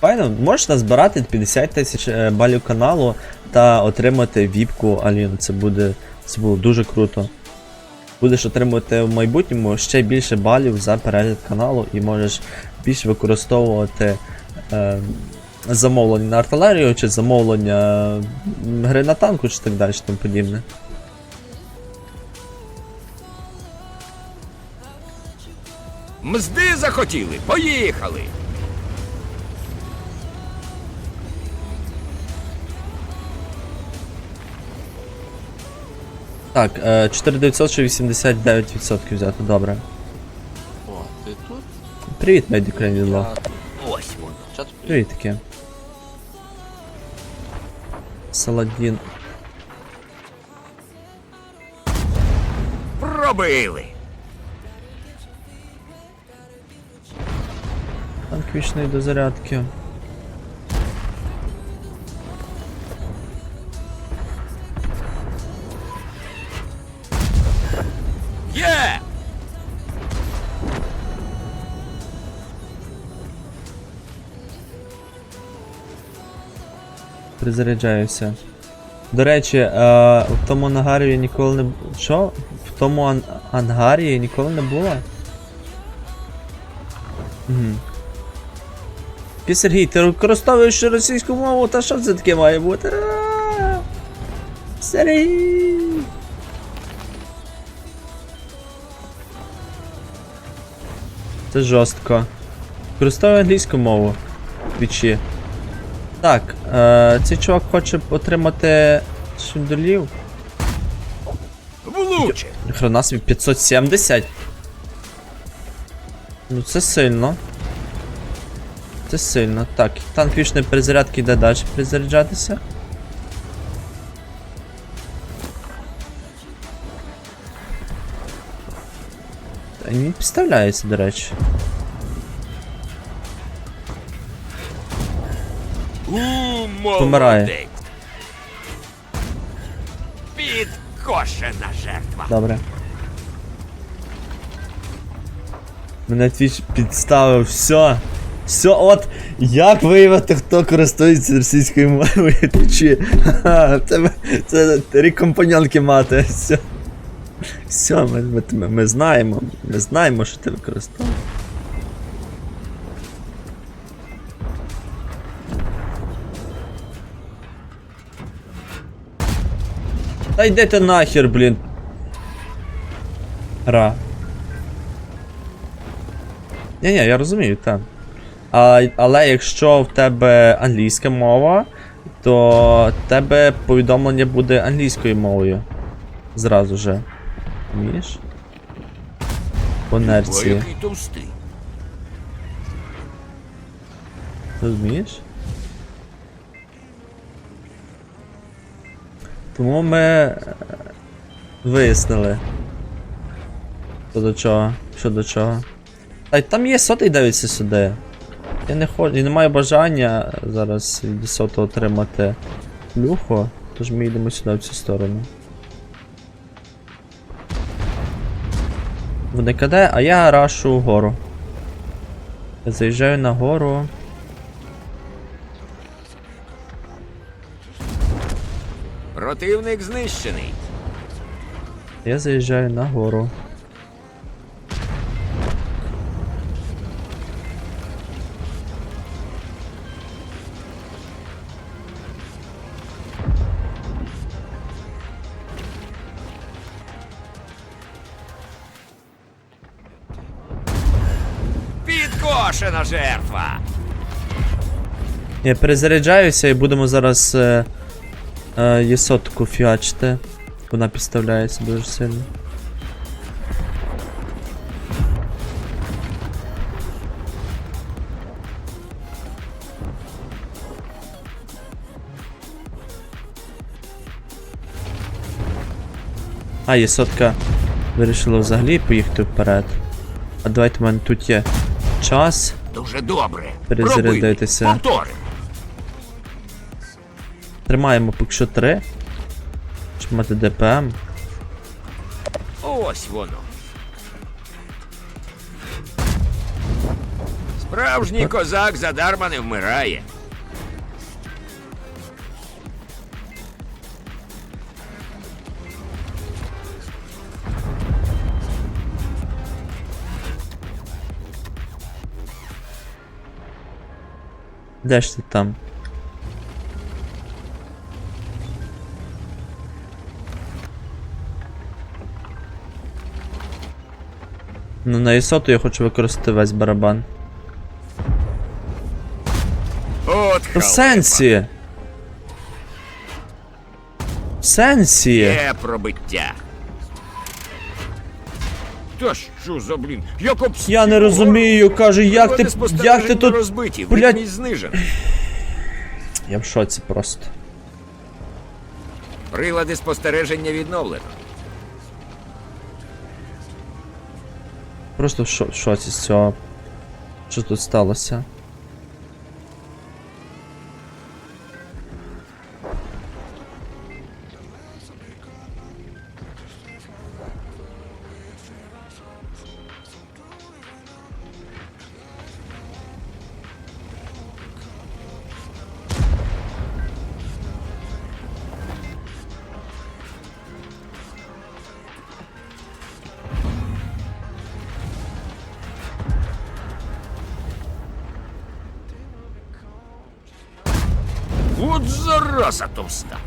Файно, можеш назбирати 50 тисяч е, балів каналу та отримати віпку Аліну. Це буде. Це було дуже круто. Будеш отримувати в майбутньому ще більше балів за перегляд каналу і можеш більше використовувати е, замовлення на артилерію чи замовлення гри на танку чи так далі тому подібне. Мзди захотіли, поїхали. Так, е, 4989% взяти, добре. О, ти тут? Привіт, Меді Кренвіло. Ось воно. Чат Привіт таке. Саладін. Пробили. Танк вічної до зарядки. Призаряджаюся. До речі, е, в тому ангарі я ніколи не. Що? В тому ан- ангарі я ніколи не була? Угу. Сергій, ти використовуєш російську мову, та що це таке має бути? Сергій! Це жорстко. Використовую англійську мову. Твічі. Так, е, цей чувак хоче отримати шундолів. Влуче. Хрена собі 570. Ну це сильно. Це сильно. Так, танк вічної перезарядки йде далі перезаряджатися. Та не підставляється, до речі. Помирає. Підкошена жертва. Добре. Мене твіч підставив, все. Все, от як виявити, хто користується російською мовою твічі. Тебе це три компаньонки мати. Все. Все, ми, ми, ми знаємо. Ми знаємо, що ти використовуєш. Та йди ти нахер, блін. Ра. Ні, ні, я розумію, так. А, але якщо в тебе англійська мова, то в тебе повідомлення буде англійською мовою. Зразу же. Розумієш? По Ой, нерції. який товстий. Розумієш? Тому ми е, вияснили. Що до чого, що до чого. Та й там є сотий дивиться сюди. Я не хочу, я не маю бажання зараз від сотого отримати плюху, тож ми йдемо сюди в цю сторону. Вони каде, а я рашу вгору. Я заїжджаю на гору. Противник знищений. Я заїжджаю на гору. Підкошена жертва. Я перезаряджаюся і будемо зараз е, е, єсотку фіачити. Вона підставляється дуже сильно. А, єсотка вирішила взагалі поїхати вперед. А давайте в мене тут є час. Дуже добре. Перезарядитися. Повтори. Тримаємо поки що 3. Щоб мати ДПМ. Ось воно. Справжній козак задарма не вмирає. Де ж ти там? Ну на ісоту я хочу використати весь барабан. От в сенсі! В сенсі! Є пробиття. Та що за блін? Як об Я не розумію, кажу, як ти. Як ти тут. розбиті, блядь. знижена. Я в шоці просто. Прилади спостереження відновлено. Просто в шо- шоці з цього. Що тут сталося? От зараза товста.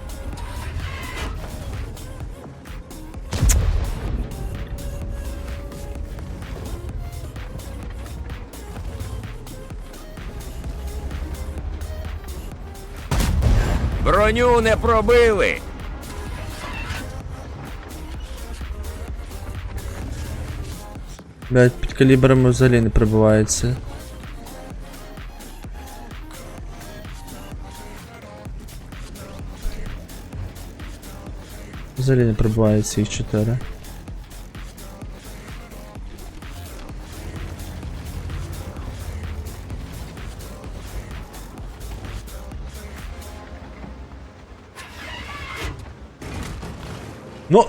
Броню не пробили. Блять, під калібрами взагалі не пробивається. Взагалі не пробивається їх 4. Ну!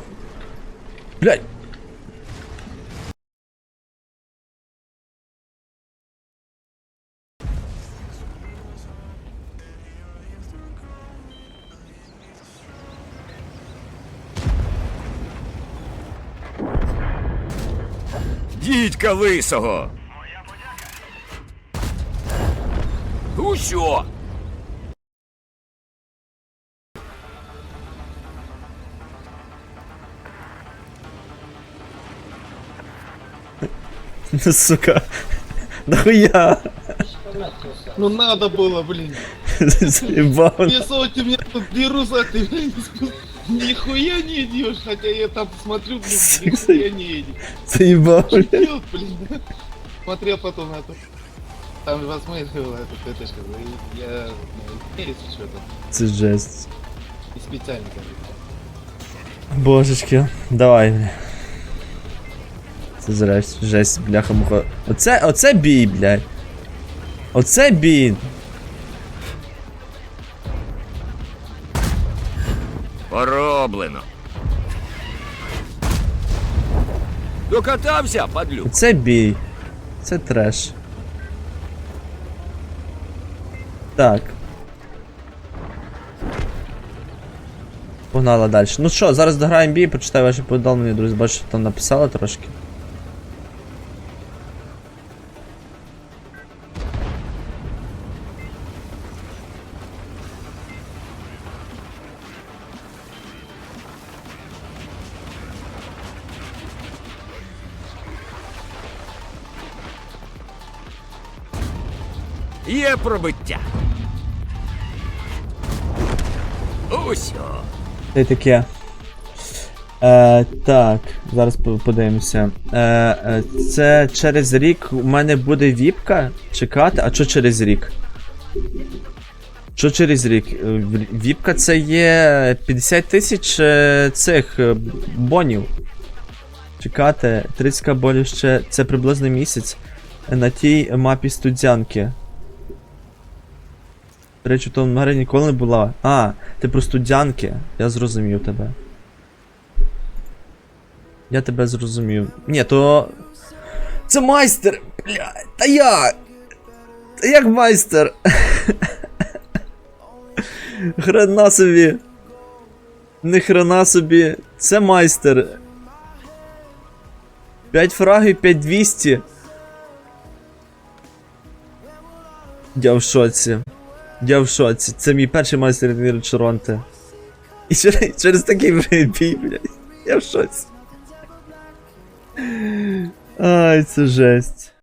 Дідька лисого. Усьо. Ну, сука. Нахуя? Ну надо было, блин. Заебал. Если у меня тут беру за ты, блин, нихуя не идешь, хотя я там смотрю, блин, нихуя не едет. Заебал. Делать, блин? Смотрел потом на это. Там посмотрел эту и я, если что-то, Це жесть. и специально, короче. Божечки, давай. бля. Це жесть, жесть, бляха муха. Оце, оце бій, блядь. Оце бій. Пороблено. Докатався, падлюк. Це бій. Це треш. Так. Погнала далі. Ну що, зараз дограємо бій, почитаю ваші повідомлення, друзі, бачу, що там написали трошки. Є пробиття. Усьо. Й таке. Е, так, зараз подивимося. Е, е, це через рік у мене буде віпка чекати. А що через рік? Що через рік? Е, Віпка це є 50 тисяч е, цих бонів. Чекати. 30 болів ще. Це приблизно місяць. На тій мапі студянки. До речі, то гри ніколи не була. А, ти про студянки. Я зрозумів тебе. Я тебе зрозумів. Ні, то. Це майстер! Бля, та я! Та як майстер? Хрена собі. Не хрена собі. Це майстер. 5 фрагів, 5200. Я в шоці. Я в шоці. Це мій перший майстер турніру Чоронте. І через, через такий бій, блядь. Я в шоці. Ай, це жесть.